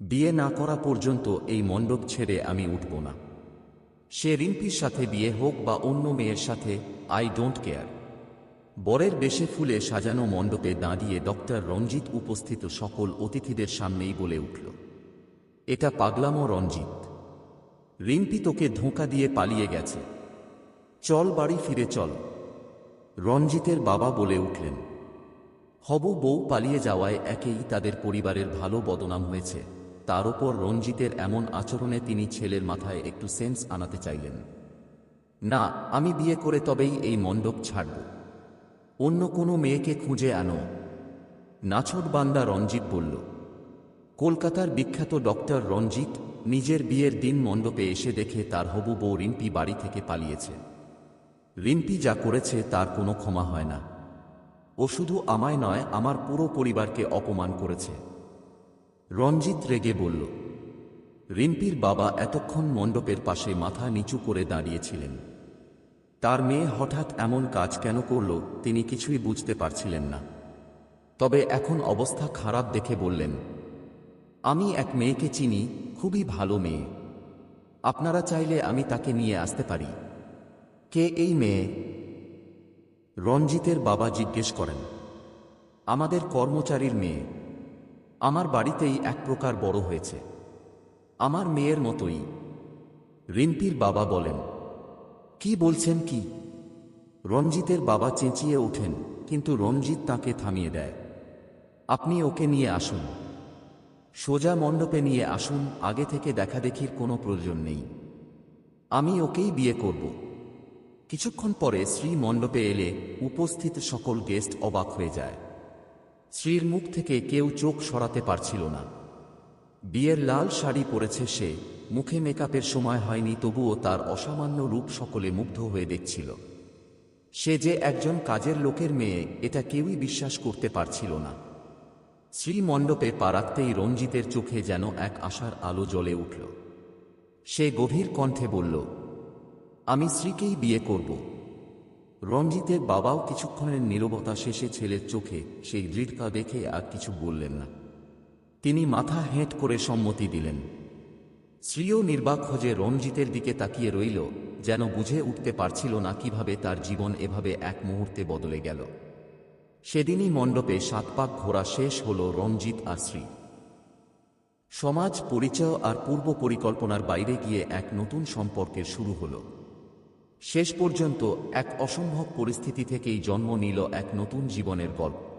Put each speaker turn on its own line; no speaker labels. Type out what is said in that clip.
বিয়ে না করা পর্যন্ত এই মণ্ডপ ছেড়ে আমি উঠব না। সে রিম্পির সাথে বিয়ে হোক বা অন্য মেয়ের সাথে, আই ডোন্ট কেয়ার। বরের বেশে ফুলে সাজানো মণ্ডপে দাঁড়িয়ে ডক্টর রঞ্জিত উপস্থিত সকল অতিথিদের সামনেই বলে উঠল, এটা পাগলামো রঞ্জিত। রিম্পি তোকে ধোঁকা দিয়ে পালিয়ে গেছে। চল বাড়ি ফিরে চল। রঞ্জিতের বাবা বলে উঠলেন, হব বউ পালিয়ে যাওয়ায় একেই তাদের পরিবারের ভালো বদনাম হয়েছে। তার ওপর রঞ্জিতের এমন আচরণে তিনি ছেলের মাথায় একটু সেন্স আনাতে চাইলেন। না, আমি বিয়ে করে তবেই এই মণ্ডপ ছাড়ব। অন্য কোনো মেয়েকে খুঁজে আনো। নাছট বান্দা রঞ্জিত বলল। কলকাতার বিখ্যাত ডক্টর রঞ্জিত নিজের বিয়ের দিন মণ্ডপে এসে দেখে তার হবু বউ রিম্পি বাড়ি থেকে পালিয়েছে। রিম্পি যা করেছে তার কোনো ক্ষমা হয় না। ও শুধু আমায় নয়, আমার পুরো পরিবারকে অপমান করেছে। রঞ্জিত রেগে বলল, রিম্পির বাবা এতক্ষণ মণ্ডপের পাশে মাথা নিচু করে দাঁড়িয়েছিলেন। তার মেয়ে হঠাৎ এমন কাজ কেন করল তিনি কিছুই বুঝতে পারছিলেন না। তবে এখন অবস্থা খারাপ দেখে বললেন, আমি এক মেয়েকে চিনি, খুবই ভালো মেয়ে। আপনারা চাইলে আমি তাকে নিয়ে আসতে পারি। কে এই মেয়ে? রঞ্জিতের বাবা জিজ্ঞেস করেন, আমাদের কর্মচারীর মেয়ে। আমার বাড়িতেই এক প্রকার বড় হয়েছে। আমার মেয়ের মতোই। রিম্পির বাবা বলেন, কি বলছেন কি? রঞ্জিতের বাবা চেঁচিয়ে ওঠেন, কিন্তু রঞ্জিত তাকে থামিয়ে দেয়। আপনি ওকে নিয়ে আসুন। সোজা মণ্ডপে নিয়ে আসুন, আগে থেকে দেখাদেখির কোনো প্রয়োজন নেই। আমি ওকেই বিয়ে করব। কিছুক্ষণ পরে শ্রী মণ্ডপে এলে উপস্থিত সকল গেস্ট অবাক হয়ে যায়। শ্রীর মুখ থেকে কেউ চোখ সরাতে পারছিল না। বিয়ের লাল শাড়ি পরেছে সে, মুখে মেকআপের সময় হয়নি, তবুও তার অসামান্য রূপ সকলে মুগ্ধ হয়ে দেখছিল। সে যে একজন কাজের লোকের মেয়ে, এটা কেউই বিশ্বাস করতে পারছিল না। শ্রীমণ্ডপে পা রাখতেই রঞ্জিতের চোখে যেন এক আশার আলো জ্বলে উঠল। সে গভীর কণ্ঠে বলল, আমি শ্রীকেই বিয়ে করব। রঞ্জিতের বাবাও কিছুক্ষণের নীরবতা শেষে ছেলের চোখে সেই দৃঢ়তা দেখে আর কিছু বললেন না। তিনি মাথা হেঁট করে সম্মতি দিলেন। শ্রীও নির্বাক হজে রঞ্জিতের দিকে তাকিয়ে রইল, যেন বুঝে উঠতে পারছিল না কীভাবে তার জীবন এভাবে এক মুহূর্তে বদলে গেল। সেদিনই মণ্ডপে সাত পাক ঘোরা শেষ হল রঞ্জিত আর শ্রী সমাজ, পরিচয় আর পূর্ব পরিকল্পনার বাইরে গিয়ে এক নতুন সম্পর্কের শুরু হল। শেষ পর্যন্ত এক অসম্ভব পরিস্থিতি থেকেই জন্ম নিল এক নতুন জীবনের গল্প।